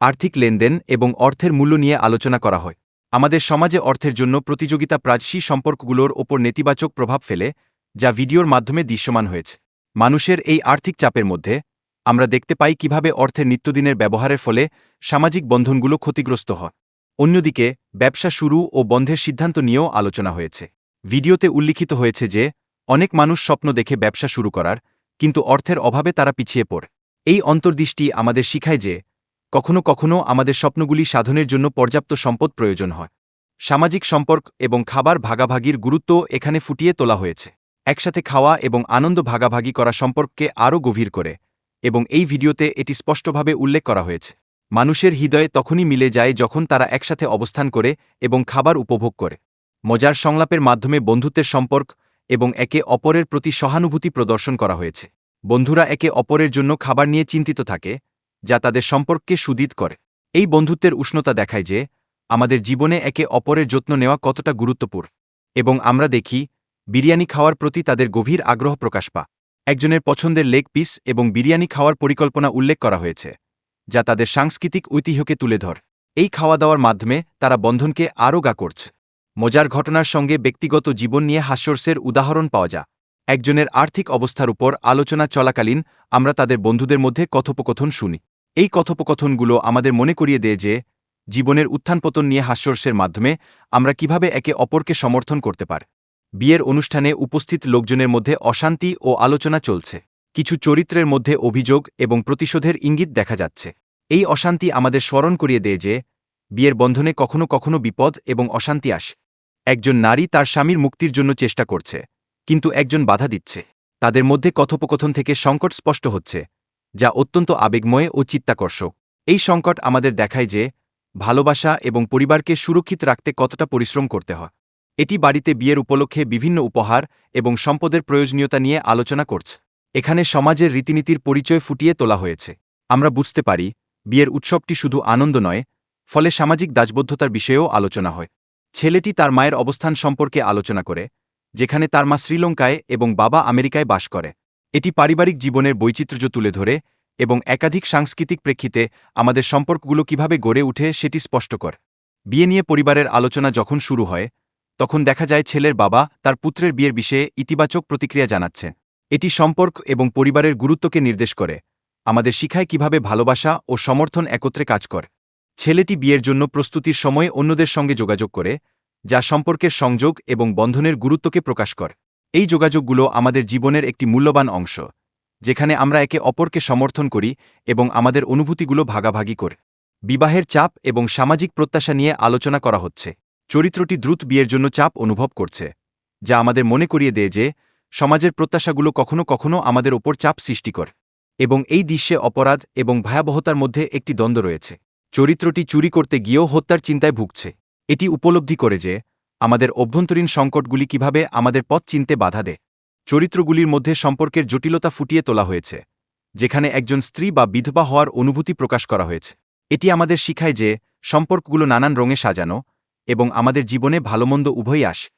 আর্থিক লেনদেন এবং অর্থের মূল্য নিয়ে আলোচনা করা হয়। আমাদের সমাজে অর্থের জন্য প্রতিযোগিতা প্রাচী সম্পর্কগুলোর ওপর নেতিবাচক প্রভাব ফেলে, যা ভিডিওর মাধ্যমে দৃশ্যমান হয়েছে। মানুষের এই আর্থিক চাপের মধ্যে, আমরা দেখতে পাই কীভাবে অর্থের নিত্যদিনের ব্যবহারের ফলে সামাজিক বন্ধনগুলো ক্ষতিগ্রস্ত হয়। অন্যদিকে, ব্যবসা শুরু ও বন্ধের সিদ্ধান্ত নিয়েও আলোচনা হয়েছে। ভিডিওতে উল্লিখিত হয়েছে যে, অনেক মানুষ স্বপ্ন দেখে ব্যবসা শুরু করার, কিন্তু অর্থের অভাবে তারা পিছিয়ে পড়ে। এই অন্তর্দৃষ্টি আমাদের শিখায় যে কখনো কখনো আমাদের স্বপ্নগুলি সাধনের জন্য পর্যাপ্ত সম্পদ প্রয়োজন হয়। সামাজিক সম্পর্ক এবং খাবার ভাগাভাগির গুরুত্ব এখানে ফুটিয়ে তোলা হয়েছে। একসাথে খাওয়া এবং আনন্দ ভাগাভাগি করা সম্পর্ককে আরও গভীর করে এবং এই ভিডিওতে এটি স্পষ্টভাবে উল্লেখ করা হয়েছে। মানুষের হৃদয়ে তখনই মিলে যায় যখন তারা একসাথে অবস্থান করে এবং খাবার উপভোগ করে। মজার সংলাপের মাধ্যমে বন্ধুত্বের সম্পর্ক এবং একে অপরের প্রতি সহানুভূতি প্রদর্শন করা হয়েছে। বন্ধুরা একে অপরের জন্য খাবার নিয়ে চিন্তিত থাকে যা তাদের সম্পর্ককে সুদিত করে। এই বন্ধুত্বের উষ্ণতা দেখায় যে, আমাদের জীবনে একে অপরের যত্ন নেওয়া কতটা গুরুত্বপূর্ণ। এবং আমরা দেখি, বিরিয়ানি খাওয়ার প্রতি তাদের গভীর আগ্রহ প্রকাশ পা একজনের পছন্দের লেগ পিস এবং বিরিয়ানি খাওয়ার পরিকল্পনা উল্লেখ করা হয়েছে, যা তাদের সাংস্কৃতিক ঐতিহ্যকে তুলে ধর। এই খাওয়া দাওয়ার মাধ্যমে তারা বন্ধনকে আরও গা করছে। মজার ঘটনার সঙ্গে ব্যক্তিগত জীবন নিয়ে হাস্যর্সের উদাহরণ পাওয়া যা। একজনের আর্থিক অবস্থার উপর আলোচনা চলাকালীন আমরা তাদের বন্ধুদের মধ্যে কথোপকথন শুনি। এই কথোপকথনগুলো আমাদের মনে করিয়ে দেয় যে, জীবনের উত্থানপতন নিয়ে হাস্যর্সের মাধ্যমে আমরা কীভাবে একে অপরকে সমর্থন করতে পার। বিয়ের অনুষ্ঠানে উপস্থিত লোকজনের মধ্যে অশান্তি ও আলোচনা চলছে। কিছু চরিত্রের মধ্যে অভিযোগ এবং প্রতিশোধের ইঙ্গিত দেখা যাচ্ছে। এই অশান্তি আমাদের স্মরণ করিয়ে দেয় যে, বিয়ের বন্ধনে কখনো কখনো বিপদ এবং অশান্তি আসে। একজন নারী তার স্বামীর মুক্তির জন্য চেষ্টা করছে, কিন্তু একজন বাধা দিচ্ছে। তাদের মধ্যে কথোপকথন থেকে সংকট স্পষ্ট হচ্ছে। যা অত্যন্ত আবেগময় ও চিত্তাকর্ষক। এই সংকট আমাদের দেখায় যে, ভালোবাসা এবং পরিবারকে সুরক্ষিত রাখতে কতটা পরিশ্রম করতে হয়। এটি বাড়িতে বিয়ের উপলক্ষে বিভিন্ন উপহার এবং সম্পদের প্রয়োজনীয়তা নিয়ে আলোচনা করছে। এখানে সমাজের রীতিনীতির পরিচয় ফুটিয়ে তোলা হয়েছে। আমরা বুঝতে পারি, বিয়ের উৎসবটি শুধু আনন্দ নয়, ফলে সামাজিক দাজবদ্ধতার বিষয়েও আলোচনা হয়। ছেলেটি তার মায়ের অবস্থান সম্পর্কে আলোচনা করে, যেখানে তার মা শ্রীলঙ্কায় এবং বাবা আমেরিকায় বাস করে। এটি পারিবারিক জীবনের বৈচিত্র্য তুলে ধরে এবং একাধিক সাংস্কৃতিক প্রেক্ষিতে আমাদের সম্পর্কগুলো কীভাবে গড়ে উঠে সেটি স্পষ্ট করে। বিয়ে নিয়ে পরিবারের আলোচনা যখন শুরু হয়, তখন দেখা যায় ছেলের বাবা তার পুত্রের বিয়ের বিষয়ে ইতিবাচক প্রতিক্রিয়া জানাচ্ছে। এটি সম্পর্ক এবং পরিবারের গুরুত্বকে নির্দেশ করে। আমাদের শিখায় কীভাবে ভালোবাসা ও সমর্থন একত্রে কাজ কর। ছেলেটি বিয়ের জন্য প্রস্তুতির সময় অন্যদের সঙ্গে যোগাযোগ করে, যা সম্পর্কের সংযোগ এবং বন্ধনের গুরুত্বকে প্রকাশ করে। এই যোগাযোগগুলো আমাদের জীবনের একটি মূল্যবান অংশ, যেখানে আমরা একে অপরকে সমর্থন করি এবং আমাদের অনুভূতিগুলো ভাগাভাগি করে। বিবাহের চাপ এবং সামাজিক প্রত্যাশা নিয়ে আলোচনা করা হচ্ছে। চরিত্রটি দ্রুত বিয়ের জন্য চাপ অনুভব করছে, যা আমাদের মনে করিয়ে দেয় যে সমাজের প্রত্যাশাগুলো কখনো কখনো আমাদের ওপর চাপ সৃষ্টি করে এবং এই দৃশ্যে অপরাধ এবং ভয়াবহতার মধ্যে একটি দ্বন্দ্ব রয়েছে। চরিত্রটি চুরি করতে গিয়েও হত্যার চিন্তায় ভুগছে। এটি উপলব্ধি করে যে আমাদের অভ্যন্তরীণ সংকটগুলি কীভাবে আমাদের পথ চিনতে বাধা দেয়। চরিত্রগুলির মধ্যে সম্পর্কের জটিলতা ফুটিয়ে তোলা হয়েছে, যেখানে একজন স্ত্রী বা বিধবা হওয়ার অনুভূতি প্রকাশ করা হয়েছে। এটি আমাদের শিখায় যে সম্পর্কগুলো নানান রঙে সাজানো এবং আমাদের জীবনে ভালোমন্দ উভয় আসে।